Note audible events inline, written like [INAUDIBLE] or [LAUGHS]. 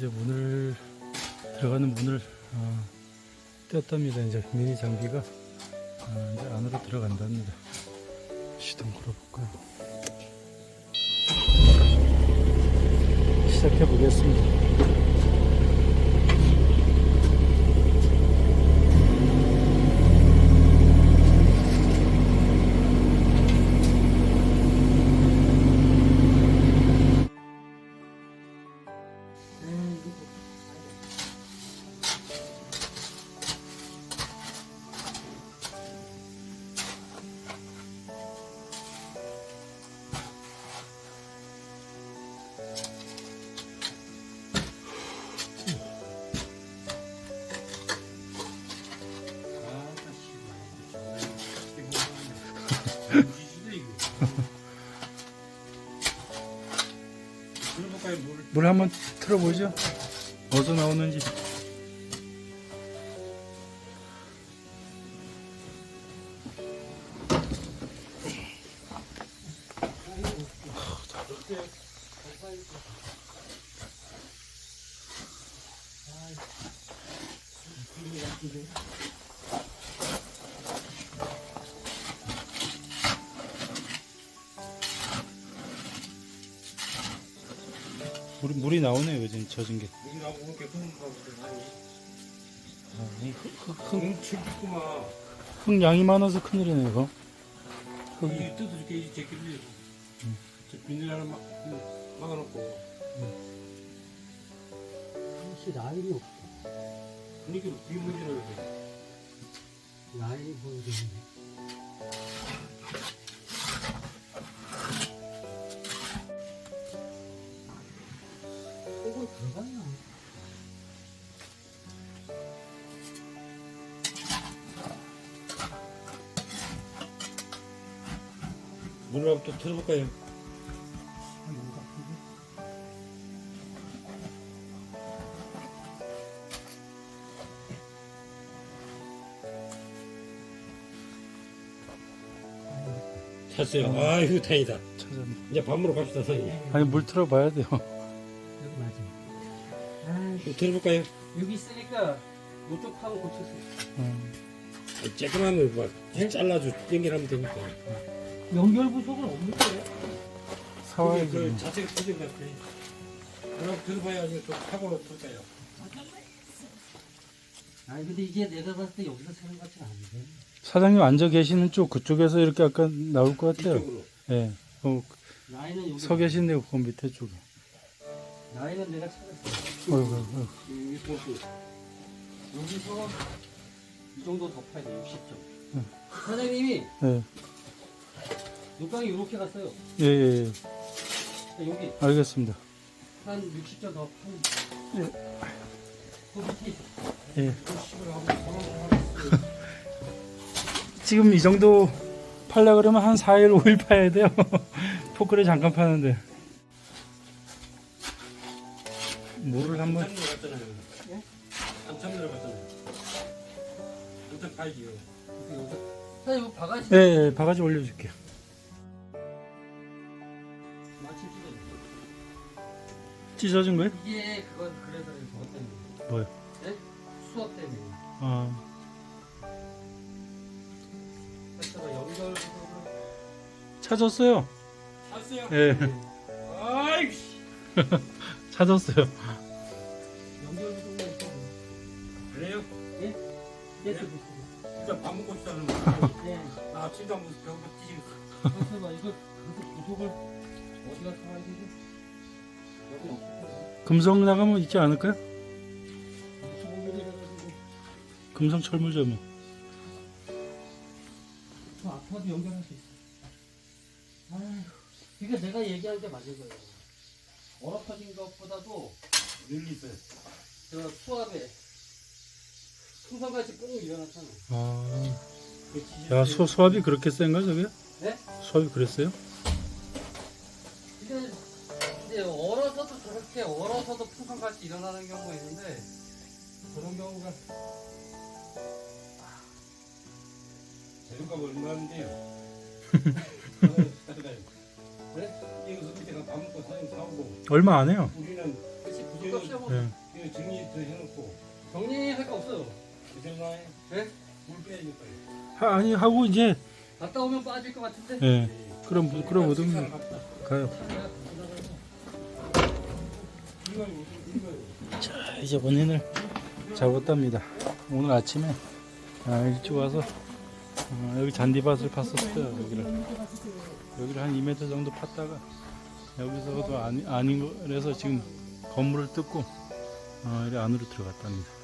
자, 이제 문을 들어가는 문을 어, 떼었답니다. 이제 미니 장비가 어, 이제 안으로 들어간답니다. 시동 걸어볼까요? 시작해 보겠습니다. 물 한번 틀어보죠. 어디서 나오는지. 물이, 물이 나오네요, 요즘 젖은 게. 여기 나오고 이렇게 아, 이 흙, 흙, 흙, 뭉치구만 흙 양이 많아서 큰일이네, 이거. 흙이. 뜯어 이렇게 이제 제끼려 저 비닐 하나 막 막아놓고 혹시 라인이 없어. 그러니까 비문지를 해 라인이 보여주는 물을 한번 또 틀어볼까요? 아, 같은데? 찼어요 아이고 다행이다 찾았네. 이제 밥 먹으러 갑시다 선생님 아니, 물 틀어봐야 돼요. 여기 맞아. 아, 좀 틀어볼까요? 여기 있으니까 이쪽 하고 고쳤어. 음, 쬐끄만 막 잘라줘 연결하면 되니까 연결 부속은 없는데? 사와야지. 그 뭐. 자세가 터진 것 같아 그럼 들어봐야 이제 좀 하고 볼까요? 아니 근데 이게 내가 봤을 때 여기서 세는 것 같지는 않은데. 사장님 앉아 계시는 쪽 그쪽에서 이렇게 아까 나올 것 같아요. 이쪽으로 예. 어, 라인은 여기. 서 계신 데 그 밑에 쪽에. 라인은 내가 찾았어. 어이구, 어이구. 이 봉투 여기서 이 정도 더 파야 돼. 60점. 사장님이 예. 눈방이 이렇게 갔어요. 예, 예, 예. 여기 알겠습니다. 한 60점 더 파는. 그 밑에 있어. 예. 식으로 하고 가만히 [LAUGHS] 지금 이 정도 팔려 그러면 한 4일, 5일 파야 돼요. [LAUGHS] 포크를 잠깐 파는데. 물을 한번 한참 예? 한참 들어갔잖아요 한참 파이지요 사장님 이거 바가지 예, 예, 바가지 올려줄게요. 마침 찢어졌어. 찢어진 거예요? 이게 그건 그래서 그것 때문에. 뭐요? 네? 수업 때문에. 아, 그래서 연결 찾았어요. 샀어요? 예, 아이씨 [LAUGHS] 찾았어요. 연결 부분만 있어. 그래요? 예? 됐어 됐어. 일단 밥 먹고 싶다는 거 [LAUGHS] 네. 나 아침도 안 먹어서 배고파 찌지겠어 그래서 봐 이거 그래서 부속을 어디가 사와야 되지? 여기 없어. 금성 나가면 있지 않을까요? 해가지고 금성 철물점이. 저 아파도 연결할 수 있어. 아휴, 그러니까 내가 얘기한 게 맞은 거예요. 얼어 터진 것보다도 있어요 저 수압에 풍선같이 뽕 일어났잖아. 아, 그 야, 수, 수압이 그렇게 센가, 저게? 네? 수압이 그랬어요? 근데 이제 얼어서도 저렇게 얼어서도 풍선같이 일어나는 경우가 있는데 그런 경우가 재료값 얼마인데요? 그래? 이거 밑에가 밥 먹고 사용 사오고 얼마 안 해요. 우리는 그치 뭐. 예. 이거 정리 더 해놓고 정리할 거 없어요. 그 생각에 네? 물 빼야겠다. 하, 아니 하고 이제 갔다 오면 빠질 것 같은데. 예. 그럼 그럼 어둠. 가요. 자 이제 원인을 잡았답니다. 오늘 아침에 아, 일찍 와서 어, 여기 잔디밭을 팠었어요. 여기를 여기를 한 2m 정도 팠다가 여기서도 아니, 아닌 거 그래서 지금 건물을 뜯고 어, 이래 안으로 들어갔답니다.